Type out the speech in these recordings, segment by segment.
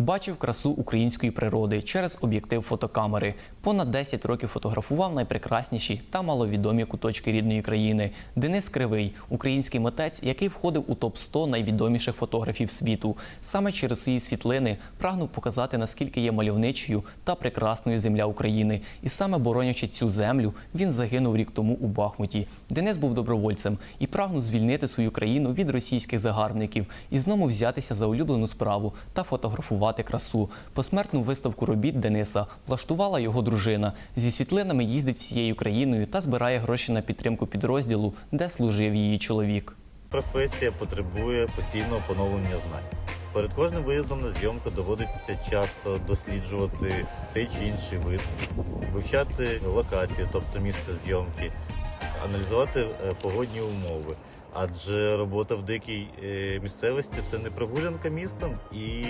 Бачив красу української природи через об'єктив фотокамери. Понад 10 років фотографував найпрекрасніші та маловідомі куточки рідної країни. Денис Кривий, український митець, який входив у топ 100 найвідоміших фотографів світу. Саме через свої світлини прагнув показати, наскільки є мальовничою та прекрасною земля України. І саме боронячи цю землю, він загинув рік тому у Бахмуті. Денис був добровольцем і прагнув звільнити свою країну від російських загарбників і знову взятися за улюблену справу та фотографувати красу. Посмертну виставку робіт Дениса влаштувала його дружина. Зі світлинами їздить всією країною та збирає гроші на підтримку підрозділу, де служив її чоловік. Професія потребує постійного поновлення знань. Перед кожним виїздом на зйомку доводиться часто досліджувати той чи інший вид, вивчати локацію, тобто місце зйомки, аналізувати е, погодні умови. Адже робота в дикій е, місцевості це не прогулянка містом, і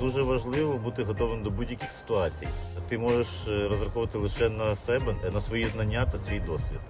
дуже важливо бути готовим до будь-яких ситуацій. Ти можеш е, розраховувати лише на себе, е, на свої знання та свій досвід.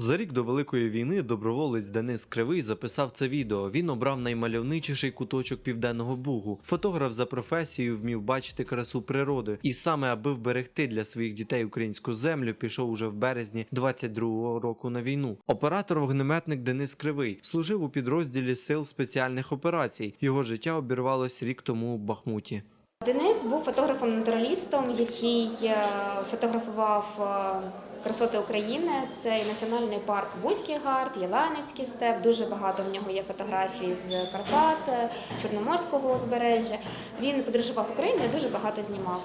За рік до Великої війни доброволець Денис Кривий записав це відео. Він обрав наймальовничіший куточок південного бугу. Фотограф за професією вмів бачити красу природи, і саме аби вберегти для своїх дітей українську землю, пішов уже в березні 22-го року на війну. Оператор-вогнеметник Денис Кривий служив у підрозділі сил спеціальних операцій. Його життя обірвалось рік тому у Бахмуті. Денис був фотографом-натуралістом, який е, фотографував е, красоти України. Це і національний парк Бузький гард, Єланецький степ. Дуже багато в нього є фотографій з Карпат, е, Чорноморського узбережжя. Він подорожував Україну і дуже багато знімав.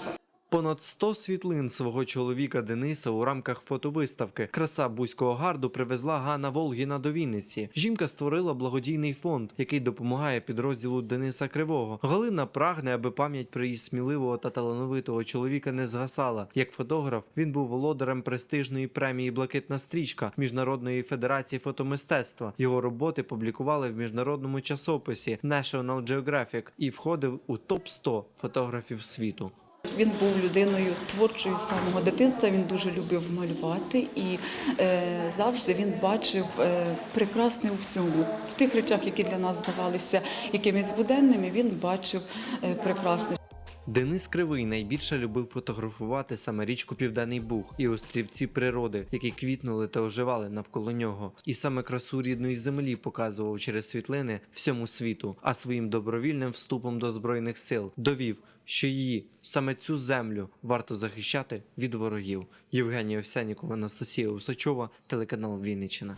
Понад 100 світлин свого чоловіка Дениса у рамках фотовиставки Краса Бузького гарду привезла Ганна Волгіна до Вінниці. Жінка створила благодійний фонд, який допомагає підрозділу Дениса Кривого. Галина прагне, аби пам'ять про її сміливого та талановитого чоловіка не згасала. Як фотограф, він був володарем престижної премії Блакитна стрічка Міжнародної федерації фотомистецтва. Його роботи публікували в міжнародному часописі National Geographic і входив у топ 100 фотографів світу. Він був людиною творчою з самого дитинства. Він дуже любив малювати і е, завжди він бачив е, прекрасне у всьому. В тих речах, які для нас здавалися якимись буденними, він бачив е, прекрасне. Денис Кривий найбільше любив фотографувати саме річку Південний Буг і острівці природи, які квітнули та оживали навколо нього. І саме красу рідної землі показував через світлини всьому світу, а своїм добровільним вступом до збройних сил довів, що її саме цю землю варто захищати від ворогів. Євгенія Овсянікова, Анастасія Усачова, телеканал Вінниччина.